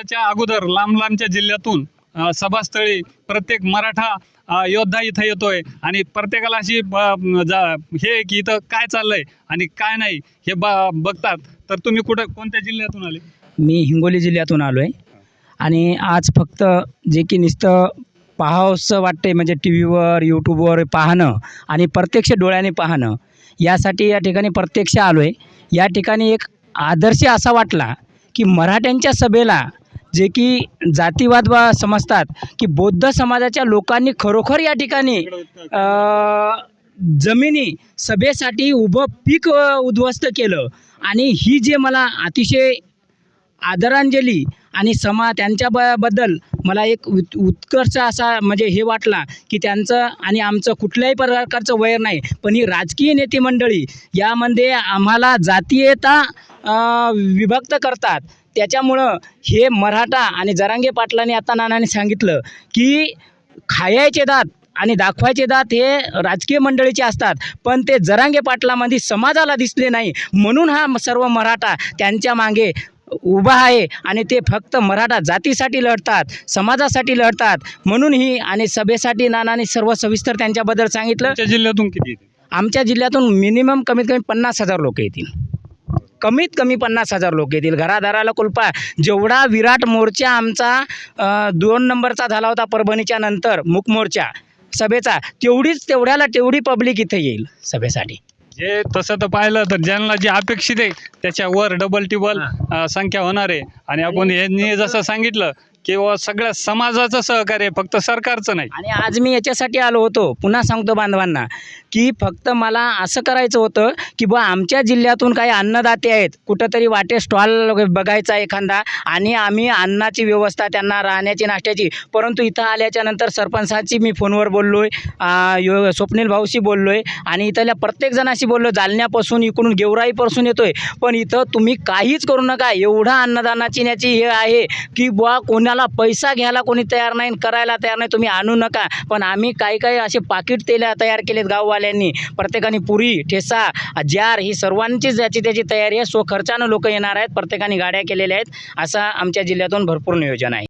च्या अगोदर लांब लांबच्या जिल्ह्यातून सभास्थळी प्रत्येक मराठा योद्धा इथं येतोय आणि प्रत्येकाला अशी ब- जा- हे की इथं काय चाललंय आणि काय नाही हे ब- बघतात. तर तुम्ही कुठं कोणत्या जिल्ह्यातून आले? मी हिंगोली जिल्ह्यातून आलो आहे आणि आज फक्त जे की नुसतं पाहावंसं वाटते म्हणजे टी व्हीवर यूट्यूबवर पाहणं आणि प्रत्यक्ष डोळ्याने पाहणं यासाठी या ठिकाणी प्रत्यक्ष आलो आहे या ठिकाणी एक आदर्श असा वाटला की मराठ्यांच्या सभेला जे की जातीवाद वा समजतात की बौद्ध समाजाच्या लोकांनी खरोखर या ठिकाणी जमिनी सभेसाठी उभं पीक उद्ध्वस्त केलं. आणि ही जे मला अतिशय आदरांजली आणि समा त्यांच्या ब बद्दल मला एक उत् उत्कर्ष असा म्हणजे हे वाटला की त्यांचं आणि आमचं कुठल्याही प्रकारचं वैर नाही. पण ही राजकीय नेते मंडळी यामध्ये आम्हाला जातीयता विभक्त करतात. त्याच्यामुळं हे मराठा आणि जरांगे पाटलांनी आता नानाने सांगितलं की खायचे दात आणि दाखवायचे दात हे राजकीय मंडळीचे असतात. पण ते जरांगे पाटलामध्ये समाजाला दिसले नाही. म्हणून हा सर्व मराठा त्यांच्या मागे उभा आहे आणि ते फक्त मराठा जातीसाठी लढतात समाजासाठी लढतात. म्हणून ही आणि सभेसाठी नानाने सर्व सविस्तर त्यांच्याबद्दल सांगितलं. जिल्ह्यातून किती आमच्या जिल्ह्यातून मिनिमम कमीत कमी पन्नास हजार लोक येतील. कमीत कमी पन्नास हजार लोक येतील. घरादाराला कुलपा. जेवढा विराट मोर्चा आमचा दोन नंबरचा झाला होता परभणीच्या नंतर मुक मोर्चा सभेचा तेवढीच तेवढ्याला तेवढी पब्लिक इथे येईल सभेसाठी. जे तसं तर पाहिलं तर ज्यांना जे अपेक्षित आहे त्याच्यावर डबल टिबल संख्या होणार आहे. आणि आपण यांनी जसं सांगितलं की सगळ्या समाजाचं सहकार्य आहे, फक्त सरकारचं नाही. आणि आज मी याच्यासाठी आलो होतो पुन्हा सांगतो बांधवांना की फक्त मला असं करायचं होतं की बुवा आमच्या जिल्ह्यातून काही अन्नदाते आहेत कुठंतरी वाटे स्टॉल बघायचा एखादा आणि आम्ही अन्नाची व्यवस्था त्यांना राहण्याची नाश्त्याची परंतु इथं आल्याच्यानंतर सरपंचाची मी फोनवर बोललो आहे स्वप्नील भाऊशी बोललो आहे आणि इथल्या प्रत्येक जणाशी बोललो जालन्यापासून इकडून गेवराईपासून येतो आहे पण इथं तुम्ही काहीच करू नका एवढा अन्नदानाची याची हे आहे की बुवा कोणाला पैसा घ्यायला कोणी तयार नाही करायला तयार नाही तुम्ही आणू नका. पण आम्ही काही काही असे पाकिट तेला तयार केलेत गाववाल्यांनी. प्रत्येकाने पुरी ठेसा जार ही सर्वांचीच ज्याची त्याची तयारी आहे सो खर्चानं लोक येणार आहेत प्रत्येकाने गाड्या केलेल्या आहेत. असं आमच्या जिल्ह्यातून भरपूर नियोजन आहे.